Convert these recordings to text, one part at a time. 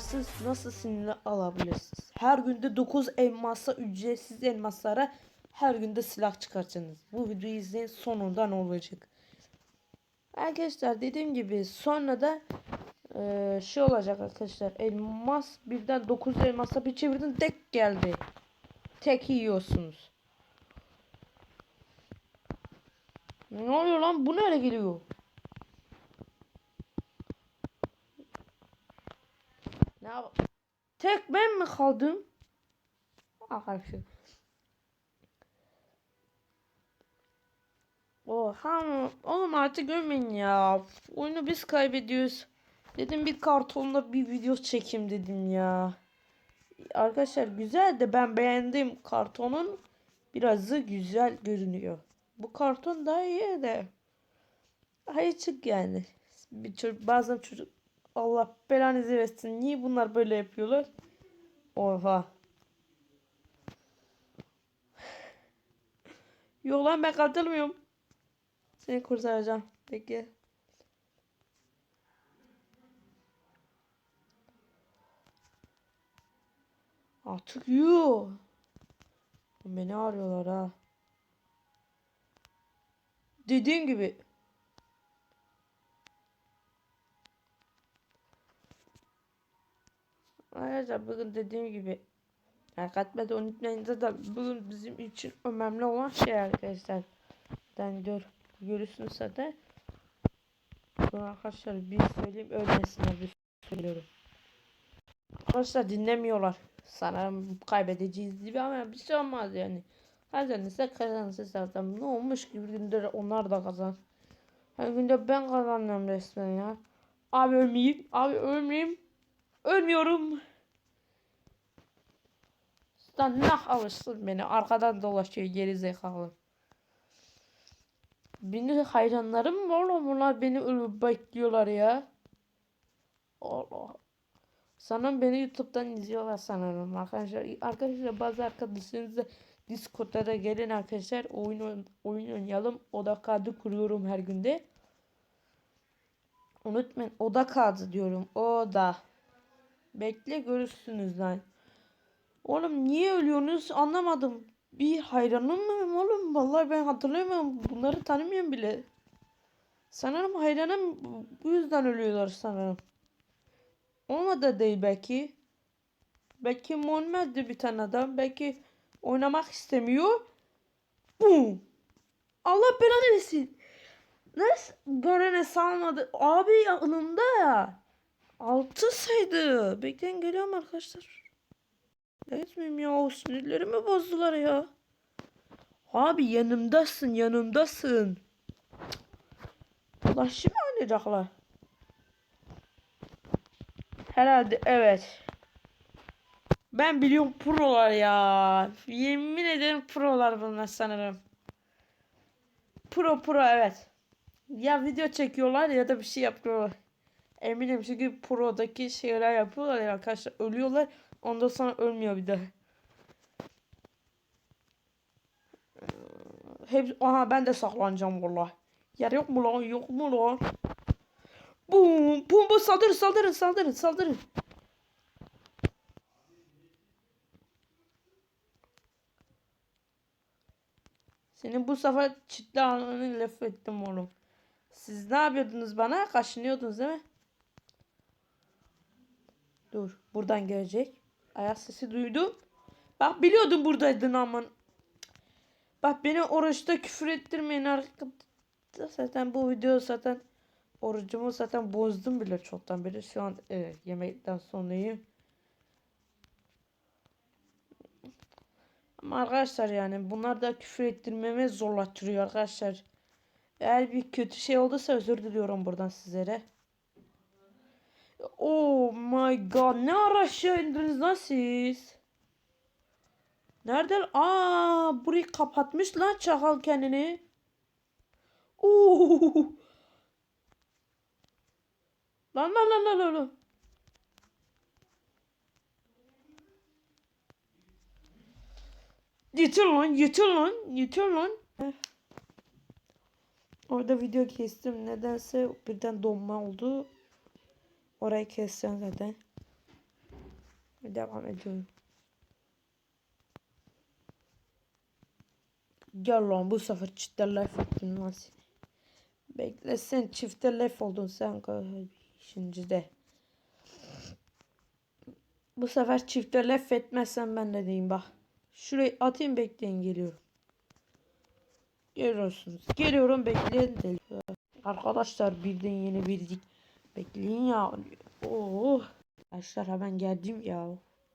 ücretsiz nasıl silah alabilirsiniz? Her günde 9 elmasa ücretsiz elmaslara her günde silah çıkartacaksınız. Bu videoyu izleyin sonunda ne olacak? Arkadaşlar dediğim gibi sonra da eee, şey olacak arkadaşlar. Elmas birden 9 elmasa bir çevirdin tek geldi. Tek yiyorsunuz. Ne oluyor lan? Bu nereye geliyor? Yap- Tek ben mi kaldım? Arkadaşlar. Oha oğlum artık ölmeyin ya. Oyunu biz kaybediyoruz. Dedim bir kartonla bir video çekeyim dedim ya. Arkadaşlar güzel de ben beğendim kartonun birazı güzel görünüyor. Bu karton daha iyi de. Ayıcık yani. Bir çocuk, bazen çocuk Allah belanızı versin. Niye bunlar böyle yapıyorlar? Oha. Yok lan ben katılmıyorum. Seni kurtaracağım. Peki. Artık yuh. Beni arıyorlar ha. Dediğim gibi. Arkadaşlar bugün dediğim gibi like atmayı unutmayın zaten bugün bizim için önemli olan şey arkadaşlar. Ben gör, görürsünüz zaten. Arkadaşlar bir söyleyeyim ölmesinler bir söylüyorum. Arkadaşlar dinlemiyorlar. Sanırım kaybedeceğiz gibi ama bir şey olmaz yani. Kazanırsa kazanırsa zaten ne olmuş ki bir günde onlar da kazan. Her günde ben kazanıyorum resmen ya. Abi ölmeyeyim. Abi ölmeyeyim. Ölmüyorum. Lan nah alışsın beni. Arkadan dolaşıyor geri zekalı. Beni hayranlarım mı oğlum? Bunlar beni ölüp bekliyorlar ya. Allah. Sanırım beni YouTube'dan izliyorlar sanırım arkadaşlar. Arkadaşlar bazı arkadaşlarınız da Discord'da da gelin arkadaşlar. Oyun oyun oynayalım. Oda kağıdı kuruyorum her günde. Unutmayın oda kağıdı diyorum. Oda. Bekle görürsünüz lan. Oğlum niye ölüyorsunuz anlamadım. Bir hayranım mıyım oğlum? Vallahi ben hatırlamıyorum. Bunları tanımıyorum bile. Sanırım hayranım bu yüzden ölüyorlar sanırım. Olmadı değil belki. Belki Muhammed'di bir tane adam. Belki oynamak istemiyor. Bum. Allah belanı versin. Nasıl Garen'e salmadı? Abi yanımda ya. Altı saydı. Bekleyin geliyorum arkadaşlar. Etmeyeyim ya. O sinirlerimi bozdular ya. Abi yanımdasın yanımdasın. Ulan şimdi oynayacaklar. Herhalde evet. Ben biliyorum prolar ya. Yemin ederim prolar bunlar sanırım. Pro pro evet. Ya video çekiyorlar ya da bir şey yapıyorlar. Eminim çünkü prodaki şeyler yapıyorlar ya arkadaşlar ölüyorlar. Ondan sonra ölmüyor bir daha. Hep aha ben de saklanacağım vallahi. Yer yok mu lan? Yok mu lan? Bum bum bum saldırın saldırın saldırın saldırın. Senin bu sefer çitli ananı laf ettim oğlum. Siz ne yapıyordunuz bana? Kaşınıyordunuz değil mi? Dur. Buradan gelecek. Ayak sesi duydum. Bak biliyordum buradaydın aman. Bak beni oruçta küfür ettirmeyin arkadaşlar. Zaten bu video zaten orucumu zaten bozdum bile çoktan beri. Şu an evet, yemekten sonrayım. Ama arkadaşlar yani bunlar da küfür ettirmeme zorlattırıyor arkadaşlar. Eğer bir kötü şey olduysa özür diliyorum buradan sizlere. Oh my god ne ara aşağı indiniz lan siz? Nerede? Aa burayı kapatmış lan çakal kendini. Oo. Lan lan lan lan lan. Yeter lan yeter lan yeter lan. Orada video kestim nedense birden donma oldu. Orayı keseceğim zaten. Devam ediyorum. Gel lan bu sefer çifte laf ettin lan seni. Bekle sen çifte laf oldun sen şimdi de. Bu sefer çifte laf etmezsen ben de diyeyim bak. Şurayı atayım bekleyin geliyorum. Görüyorsunuz. Geliyorum bekleyin. Arkadaşlar birden yeni birdik. Bekleyin ya. Oo. Arkadaşlar hemen geldim ya.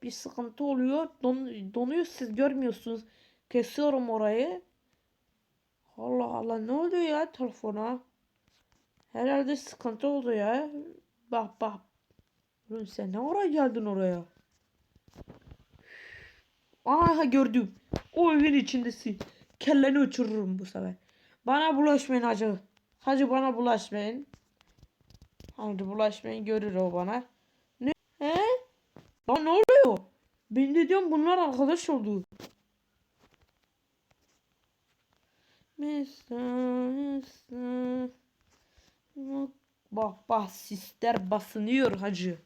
Bir sıkıntı oluyor. Don, donuyor siz görmüyorsunuz. Kesiyorum orayı. Allah Allah ne oluyor ya telefona? Herhalde sıkıntı oldu ya. Bak bak. Oğlum sen ne ara geldin oraya? Aha gördüm. O evin içindesin. Kelleni uçururum bu sefer. Bana bulaşmayın hacı. Hacı bana bulaşmayın. Hadi bulaşmayın görür o bana. Ne? He? Lan ne oluyor? Ben de diyorum bunlar arkadaş oldu. Mr. Mr. Bak bak sister basınıyor hacı.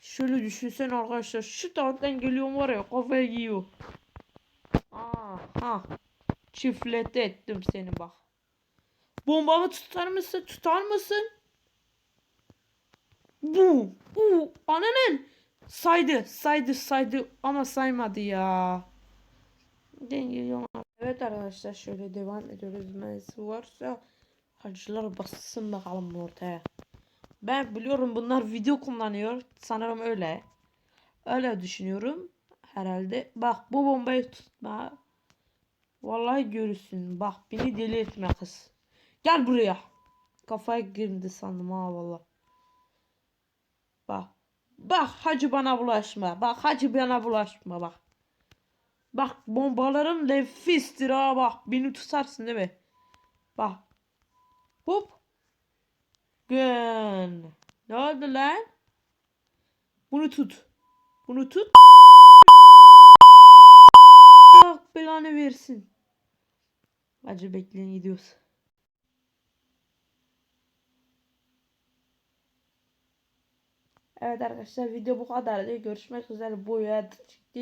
Şöyle düşünsen arkadaşlar şu taraftan geliyorum var ya kafaya giyiyor. Aha. Çiflete ettim seni bak. Bombamı tutar mısın? Tutar mısın? Bu. Bu. Ananın. Saydı. Saydı saydı ama saymadı ya. Evet arkadaşlar şöyle devam ediyoruz. Mensi varsa hacılar bassın bakalım ortaya. Ben biliyorum bunlar video kullanıyor. Sanırım öyle. Öyle düşünüyorum. Herhalde. Bak bu bombayı tutma. Vallahi görürsün. Bak beni deli etme kız. Gel buraya. Kafaya girdi sandım ha valla. Bak. Bak hacı bana bulaşma. Bak hacı bana bulaşma bak. Bak bombalarım nefistir ha bak. Beni tutarsın değil mi? Bak. Hop. Gün. Ne oldu lan? Bunu tut. Bunu tut. Allah belanı versin. Acı bekleyin gidiyoruz. Evet arkadaşlar video bu kadardı. Görüşmek üzere. Bu ya çıktı.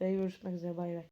Ve görüşmek üzere. Bay bay.